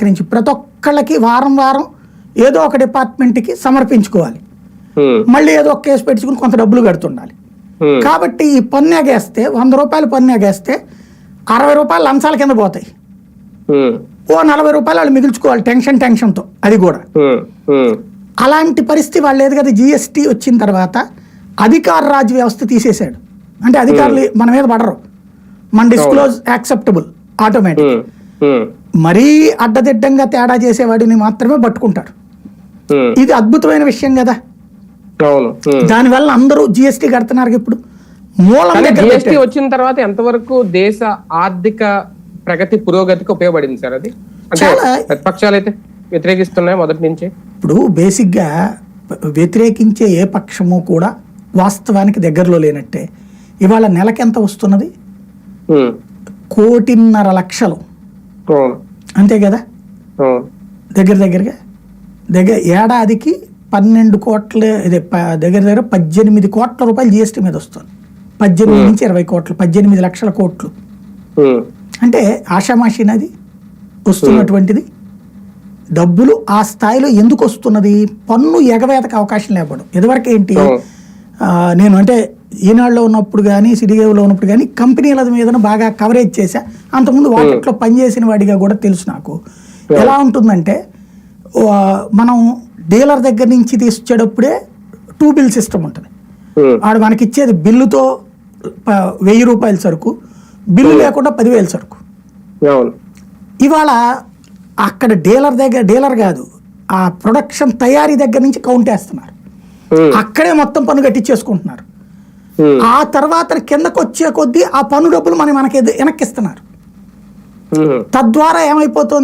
నుంచి ప్రతి ఒక్కళ్ళకి వారం వారం ఏదో ఒక డిపార్ట్మెంట్కి సమర్పించుకోవాలి. మళ్ళీ ఏదో ఒక కేసు పెట్టుకుని కొంత డబ్బులు కడుతుండాలి. కాబట్టి ఈ పన్ను ఎగేస్తే వంద రూపాయలు పన్ను ఎగేస్తే అరవై రూపాయలు లంచాల కింద పోతాయి. ఓ నలభై రూపాయలు వాళ్ళు మిగుల్చుకోవాలి టెన్షన్ టెన్షన్తో అది కూడా. అలాంటి పరిస్థితి వాళ్ళు లేదు కదా జిఎస్టీ వచ్చిన తర్వాత అధికార రాజ్ వ్యవస్థ తీసేశాడు. అంటే అధికారులు మన మీద పడరు. మన డిస్క్లోజ్ యాక్సెప్టబుల్ ఆటోమేటిక్ మరీ అడ్డదిడ్డంగా తేడా చేసేవాడిని మాత్రమే పట్టుకుంటారు ఉమ్, ఇది అద్భుతమైన విషయం కదా. దానివల్ల అందరూ జిఎస్టీ కడుతున్నారు ఇప్పుడు. మూలం జిఎస్టీ. వచ్చిన తర్వాత ఎంతవరకు దేశ ఆర్థిక ప్రగతి పురోగతికి ఉపయోగపడింది సార్ అది? అంటే ప్రతిపక్షాలు అయితే వ్యతిరేకిస్తున్నాయి మొదటి నుంచి. ఇప్పుడు బేసిక్గా వ్యతిరేకించే ఏ పక్షము కూడా వాస్తవానికి దగ్గరలో లేనట్టే. ఇవాళ నెలకి ఎంత వస్తున్నది కోటిన్నర లక్షలు. అంతే కదా? దగ్గర దగ్గరగా? దగ్గర ఏడాదికి పన్నెండు కోట్ల దగ్గర దగ్గర పద్దెనిమిది కోట్ల రూపాయలు జిఎస్టీ మీద వస్తుంది. పద్దెనిమిది నుంచి ఇరవై కోట్లు పద్దెనిమిది లక్షల కోట్లు. అంటే ఆషామాషిన్ అది వస్తున్నటువంటిది. డబ్బులు ఆ స్థాయిలో ఎందుకు వస్తున్నది? పన్ను ఎగవేతకు అవకాశం లేకపోవడం. ఇదివరకు ఏంటి? నేను అంటే ఈనాడులో ఉన్నప్పుడు కానీ సిటీగేవ్లో ఉన్నప్పుడు కానీ కంపెనీల మీద బాగా కవరేజ్ చేశా. అంతకుముందు వాటిలో పనిచేసిన వాడిగా కూడా తెలుసు నాకు. ఎలా ఉంటుందంటే మనం డీలర్ దగ్గర నుంచి తీసుకొచ్చేటప్పుడే టూ బిల్ సిస్టమ్ ఉంటుంది. వాడు మనకి ఇచ్చేది బిల్లుతో వెయ్యి రూపాయల సరుకు బిల్లు లేకుండా పదివేల సరుకు. ఇవాళ అక్కడ డీలర్ దగ్గర డీలర్ కాదు ఆ ప్రొడక్షన్ తయారీ దగ్గర నుంచి కౌంట్ వేస్తున్నారు. అక్కడే మొత్తం పన్ను కట్టించేసుకుంటున్నారు. ఉమ్, ఆ తర్వాత కిందకు వచ్చే కొద్దీ ఆ పన్ను డబ్బులు మనం మనకి వెనక్కిస్తున్నారు. ఉమ్. తద్వారా ఏమైపోతుంది?